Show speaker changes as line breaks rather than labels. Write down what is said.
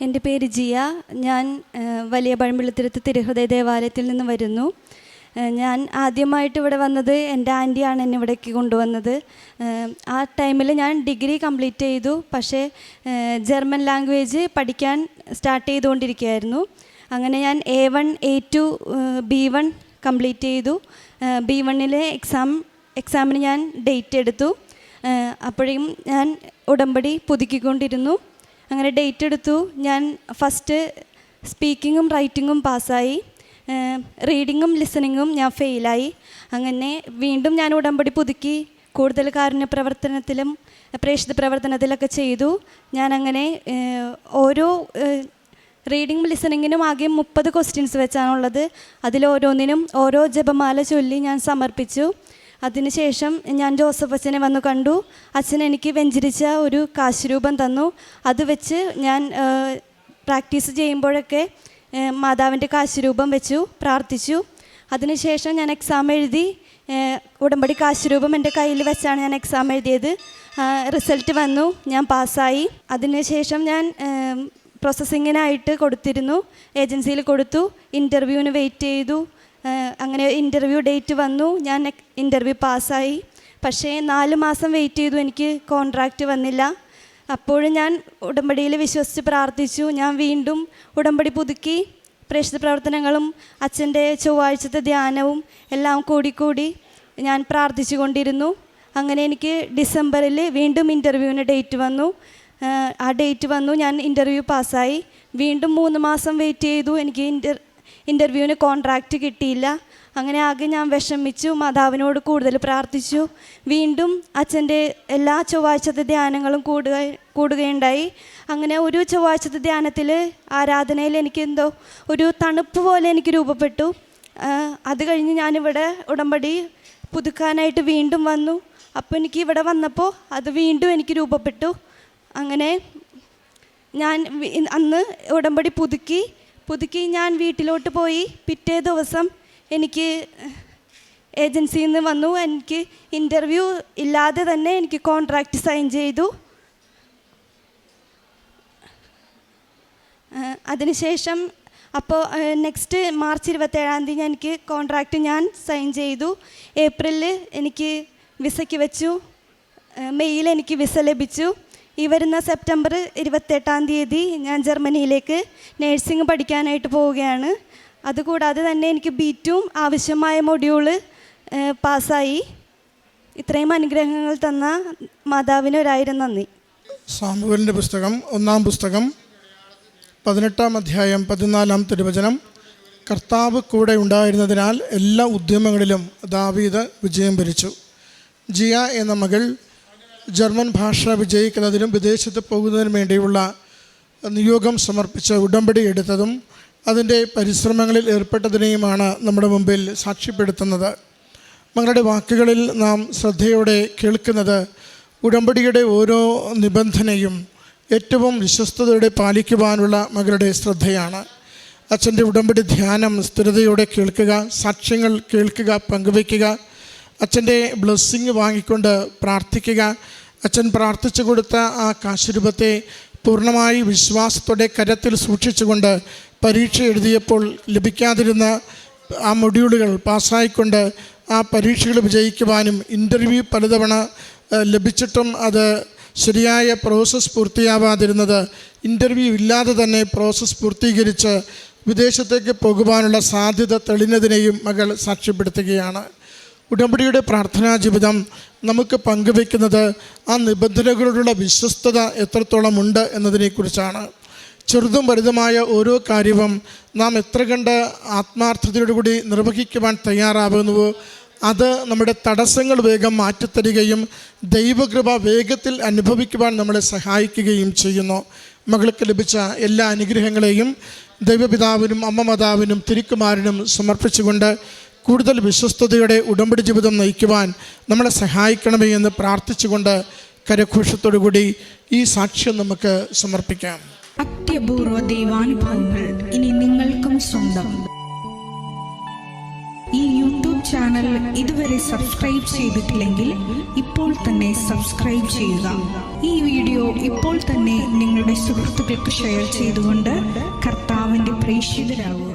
എന്റെ പേര് ജിയ. ഞാൻ വലിയ പഴമ്പിളത്തിരുത്ത് തിരുഹൃദയ ദേവാലയത്തിൽ നിന്ന് വരുന്നു. ഞാൻ ആദ്യമായിട്ട് ഇവിടെ വന്നത് എന്റെ ആന്റിയാണ് എന്നെ ഇവിടേക്ക് കൊണ്ടുവന്നത്. ആ ടൈമിൽ ഞാൻ ഡിഗ്രി കംപ്ലീറ്റ് ചെയ്തു. പക്ഷേ ജർമ്മൻ ലാംഗ്വേജ് പഠിക്കാൻ സ്റ്റാർട്ട് ചെയ്തുകൊണ്ടിരിക്കുകയായിരുന്നു. അങ്ങനെ ഞാൻ A one A two B one complete ചെയ്തു. ബി വണ്ണിലെ എക്സാം എക്സാമിന് ഞാൻ ഡേറ്റ് എടുത്തു. അപ്പോഴേക്കും അപ്പോഴും ഞാൻ ഉടമ്പടി പുതുക്കിക്കൊണ്ടിരുന്നു. അങ്ങനെ ഡേറ്റ് എടുത്തു. ഞാൻ ഫസ്റ്റ് സ്പീക്കിങ്ങും റൈറ്റിങ്ങും പാസ്സായി. റീഡിങ്ങും ലിസണിങ്ങും ഞാൻ ഫെയിലായി അങ്ങനെ വീണ്ടും ഞാൻ ഉടമ്പടി പുതുക്കി. കൂടുതൽ കാരുണ്യ പ്രവർത്തനത്തിലും പ്രേക്ഷിത പ്രവർത്തനത്തിലൊക്കെ ചെയ്തു. ഞാൻ അങ്ങനെ ഓരോ റീഡിങ്ങും ലിസണിങ്ങിനും ആകെ മുപ്പത് ക്വസ്റ്റ്യൻസ് വെച്ചാണുള്ളത്. അതിലോരോന്നിനും ഓരോ ജപമാല ചൊല്ലി ഞാൻ സമർപ്പിച്ചു. അതിനുശേഷം ഞാൻ ജോസഫ് അച്ഛനെ വന്നു കണ്ടു. അച്ഛൻ എനിക്ക് വെഞ്ചരിച്ച ഒരു കാശുരൂപം തന്നു. അത് വെച്ച് ഞാൻ പ്രാക്ടീസ് ചെയ്യുമ്പോഴൊക്കെ മാതാവിന്റെ കാശുരൂപം വെച്ചു പ്രാർത്ഥിച്ചു. അതിനുശേഷം ഞാൻ എക്സാം എഴുതി ഉടമ്പടി കാശുരൂപം എന്റെ കയ്യിൽ വെച്ചാണ് ഞാൻ എക്സാം എഴുതിയത്. റിസൾട്ട് വന്നു ഞാൻ പാസ്സായി. അതിനുശേഷം ഞാൻ പ്രോസസ്സിങ്ങിനായിട്ട് കൊടുത്തിരുന്നു. ഏജൻസിയിൽ കൊടുത്തു. ഇന്റർവ്യൂവിന് വെയിറ്റ് ചെയ്തു. അങ്ങനെ ഇന്റർവ്യൂ ഡേറ്റ് വന്നു. ഞാൻ ഇന്റർവ്യൂ പാസ്സായി പക്ഷേ നാല് മാസം വെയിറ്റ് ചെയ്തു. എനിക്ക് കോൺട്രാക്റ്റ് വന്നില്ല. അപ്പോഴും ഞാൻ ഉടമ്പടിയിൽ വിശ്വസിച്ച് പ്രാർത്ഥിച്ചു. ഞാൻ വീണ്ടും ഉടമ്പടി പുതുക്കി. പ്രേക്ഷിത പ്രവർത്തനങ്ങളും അച്ഛന്റെ ചൊവ്വാഴ്ചത്തെ ധ്യാനവും എല്ലാം കൂടിക്കൂടി ഞാൻ പ്രാർത്ഥിച്ചു കൊണ്ടിരുന്നു. അങ്ങനെ എനിക്ക് ഡിസംബറിൽ വീണ്ടും ഇന്റർവ്യൂവിന് ഡേറ്റ് വന്നു. ആ ഡേറ്റ് വന്നു. ഞാൻ ഇന്റർവ്യൂ പാസ്സായി വീണ്ടും മൂന്ന് മാസം വെയിറ്റ് ചെയ്തു. എനിക്ക് ഇന്റർ ഇന്റർവ്യൂവിന് കോൺട്രാക്റ്റ് കിട്ടിയില്ല. അങ്ങനെ ആകെ ഞാൻ വിഷമിച്ചു മാതാവിനോട് കൂടുതൽ പ്രാർത്ഥിച്ചു. വീണ്ടും അച്ഛന്റെ എല്ലാ ചൊവ്വാഴ്ചത്തെ ധ്യാനങ്ങളും കൂടുക കൂടുകയുണ്ടായി. അങ്ങനെ ഒരു ചൊവ്വാഴ്ചത്തെ ധ്യാനത്തിൽ ആരാധനയിൽ എനിക്ക് എന്തോ ഒരു തണുപ്പ് പോലെ എനിക്ക് രൂപപ്പെട്ടു. അത് കഴിഞ്ഞ് ഞാനിവിടെ ഉടമ്പടി പുതുക്കാനായിട്ട് വീണ്ടും വന്നു. അപ്പോൾ എനിക്ക് ഇവിടെ വന്നപ്പോൾ അത് വീണ്ടും എനിക്ക് രൂപപ്പെട്ടു. അങ്ങനെ ഞാൻ അന്ന് ഉടമ്പടി പുതുക്കി. പുതുക്കി ഞാൻ വീട്ടിലോട്ട് പോയി പിറ്റേ ദിവസം എനിക്ക് ഏജൻസിയിൽ നിന്ന് വന്നു. എനിക്ക് ഇന്റർവ്യൂ ഇല്ലാതെ തന്നെ എനിക്ക് കോൺട്രാക്റ്റ് സൈൻ ചെയ്തു. അതിനുശേഷം അപ്പോൾ നെക്സ്റ്റ് മാർച്ച് ഇരുപത്തേഴാം തീയതി എനിക്ക് കോൺട്രാക്റ്റ് ഞാൻ സൈൻ ചെയ്തു. ഏപ്രിലിൽ എനിക്ക് വിസയ്ക്ക് വെച്ചു. മെയ്യിൽ എനിക്ക് വിസ ലഭിച്ചു. ഈ വരുന്ന സെപ്റ്റംബർ ഇരുപത്തെട്ടാം തീയതി ഞാൻ ജർമ്മനിയിലേക്ക് നേഴ്സിംഗ് പഠിക്കാനായിട്ട് പോവുകയാണ്. അതുകൂടാതെ തന്നെ എനിക്ക് ബീറ്റും ആവശ്യമായ മൊഡ്യൂൾ പാസ്സായി. ഇത്രയും അനുഗ്രഹങ്ങൾ തന്ന മാതാവിന് ഒരായിരം നന്ദി.
സാമുവലിന്റെ പുസ്തകം ഒന്നാം പുസ്തകം പതിനെട്ടാം അധ്യായം പതിനാലാം തിരുവചനം. കർത്താവ് കൂടെ ഉണ്ടായിരുന്നതിനാൽ എല്ലാ ഉദ്യമങ്ങളിലും ദാവീദ് വിജയം ഭരിച്ചു ജിയ എന്ന മകൾ ജർമ്മൻ ഭാഷ വിജയിക്കുന്നതിനും വിദേശത്ത് പോകുന്നതിനും വേണ്ടിയുള്ള നിയോഗം സമർപ്പിച്ച് ഉടമ്പടി എടുത്തതും അതിന്റെ പരിശ്രമങ്ങളിൽ ഏർപ്പെട്ടതിനെയുമാണ് നമ്മുടെ മുമ്പിൽ സാക്ഷ്യപ്പെടുത്തുന്നത്. മകളുടെ വാക്കുകളിൽ നാം ശ്രദ്ധയോടെ കേൾക്കുന്നത് ഉടമ്പടിയുടെ ഓരോ നിബന്ധനയും ഏറ്റവും വിശ്വസ്തയോടെ പാലിക്കുവാനുള്ള മകളുടെ ശ്രദ്ധയാണ്. അച്ഛന്റെ ഉടമ്പടി ധ്യാനം സ്ഥിരതയോടെ കേൾക്കുക സാക്ഷ്യങ്ങൾ കേൾക്കുക പങ്കുവയ്ക്കുക അച്ഛന്റെ ബ്ലെസ്സിങ് വാങ്ങിക്കൊണ്ട് പ്രാർത്ഥിക്കുക. അച്ഛൻ പ്രാർത്ഥിച്ചു കൊടുത്ത ആ കാശുരൂപത്തെ പൂർണമായി വിശ്വാസത്തോടെ കരത്തിൽ സൂക്ഷിച്ചുകൊണ്ട് പരീക്ഷ എഴുതിയപ്പോൾ ലഭിക്കാതിരുന്ന ആ മൊഡ്യൂളുകൾ പാസ്സായിക്കൊണ്ട് ആ പരീക്ഷകൾ വിജയിക്കുവാനും ഇന്റർവ്യൂ പലതവണ ലഭിച്ചിട്ടും അത് ശരിയായ പ്രോസസ്സ് പൂർത്തിയാവാതിരുന്നത് ഇന്റർവ്യൂ ഇല്ലാതെ തന്നെ പ്രോസസ്സ് പൂർത്തീകരിച്ച് വിദേശത്തേക്ക് പോകുവാനുള്ള സാധ്യത തെളിഞ്ഞതിനെയും മകൾ സാക്ഷ്യപ്പെടുത്തുകയാണ്. ഉടമ്പടിയുടെ പ്രാർത്ഥനാ ജീവിതം നമുക്ക് പങ്കുവെക്കുന്നത് ആ നിബന്ധനകളോടുള്ള വിശ്വസ്തത എത്രത്തോളം ഉണ്ട് എന്നതിനെക്കുറിച്ചാണ്. ചെറുതും വലുതുമായ ഓരോ കാര്യവും നാം എത്ര കണ്ട് ആത്മാർത്ഥതയോടുകൂടി നിർവഹിക്കുവാൻ തയ്യാറാവുന്നുവോ അത് നമ്മുടെ തടസ്സങ്ങൾ വേഗം മാറ്റിത്തരികയും ദൈവകൃപ വേഗത്തിൽ അനുഭവിക്കുവാൻ നമ്മളെ സഹായിക്കുകയും ചെയ്യുന്നു. മകൾക്ക് ലഭിച്ച എല്ലാ അനുഗ്രഹങ്ങളെയും ദൈവപിതാവിനും അമ്മ മാതാവിനും തിരുക്കുമാരനും സമർപ്പിച്ചുകൊണ്ട് കൂടുതൽ വിശ്വസ്തയോടെ ഉടമ്പടി ജീവിതം നയിക്കുവാൻ നമ്മളെ സഹായിക്കണമേ എന്ന് പ്രാർത്ഥിച്ചുകൊണ്ട് കരഘോഷത്തോടുകൂടി ഈ സാക്ഷ്യം നമുക്ക് സമർപ്പിക്കാം.
അത്യപൂർവ ദൈവാനുഭവങ്ങൾ ഇനി നിങ്ങൾക്കും സ്വന്തം. ഈ യൂട്യൂബ് ചാനൽ ഇതുവരെ സബ്സ്ക്രൈബ് ചെയ്തിട്ടില്ലെങ്കിൽ ഇപ്പോൾ തന്നെ സബ്സ്ക്രൈബ് ചെയ്യുക. ഈ വീഡിയോ ഇപ്പോൾ തന്നെ നിങ്ങളുടെ സുഹൃത്തുക്കൾക്ക് ഷെയർ ചെയ്തുകൊണ്ട് കർത്താവിന്റെ പ്രേക്ഷിതരാകുക.